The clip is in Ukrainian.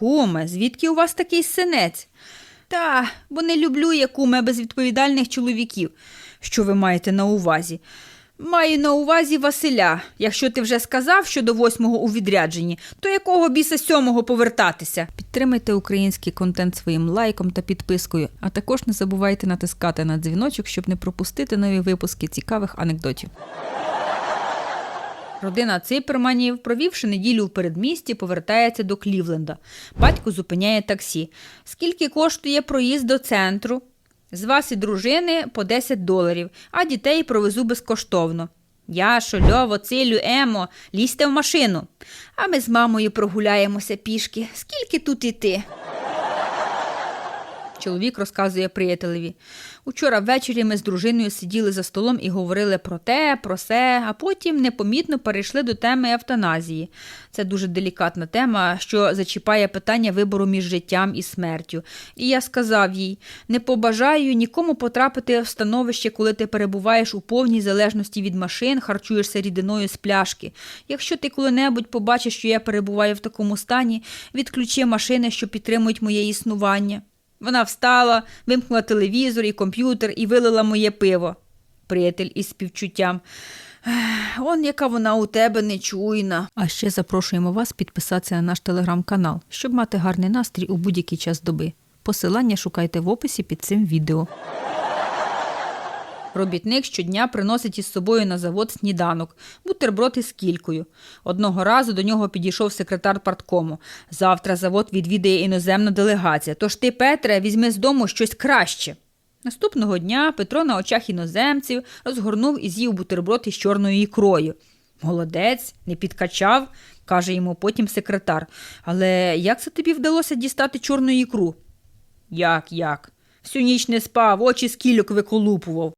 Куме, звідки у вас такий синець? Та, бо не люблю я куме безвідповідальних чоловіків. Що ви маєте на увазі? Маю на увазі Василя. Якщо ти вже сказав, що до восьмого у відрядженні, то якого біса сьомого повертатися? Підтримайте український контент своїм лайком та підпискою, а також не забувайте натискати на дзвіночок, щоб не пропустити нові випуски цікавих анекдотів. Родина Циперманів, провівши неділю в передмісті, повертається до Клівленда. Батько зупиняє таксі. Скільки коштує проїзд до центру? З вас і дружини по 10 доларів, а дітей провезу безкоштовно. Я, Шольово, Цилю, Емо, лізьте в машину. А ми з мамою прогуляємося пішки. Скільки тут іти? Чоловік розказує приятелеві. Учора ввечері ми з дружиною сиділи за столом і говорили про те, про се, а потім непомітно перейшли до теми евтаназії. Це дуже делікатна тема, що зачіпає питання вибору між життям і смертю. І я сказав їй: не побажаю нікому потрапити в становище, коли ти перебуваєш у повній залежності від машин, харчуєшся рідиною з пляшки. Якщо ти коли-небудь побачиш, що я перебуваю в такому стані, відключи машини, що підтримують моє існування. Вона встала, вимкнула телевізор і комп'ютер і вилила моє пиво. Приятель із співчуттям. Он яка вона у тебе нечуйна. А ще запрошуємо вас підписатися на наш телеграм-канал, щоб мати гарний настрій у будь-який час доби. Посилання шукайте в описі під цим відео. Робітник щодня приносить із собою на завод сніданок, бутерброд із кількою. Одного разу до нього підійшов секретар парткому. Завтра завод відвідає іноземна делегація, тож ти, Петре, візьми з дому щось краще. Наступного дня Петро на очах іноземців розгорнув і з'їв бутерброд із чорною ікрою. Молодець, не підкачав, каже йому потім секретар. Але як це тобі вдалося дістати чорну ікру? Як, як? Всю ніч не спав, очі з кільок виколупував.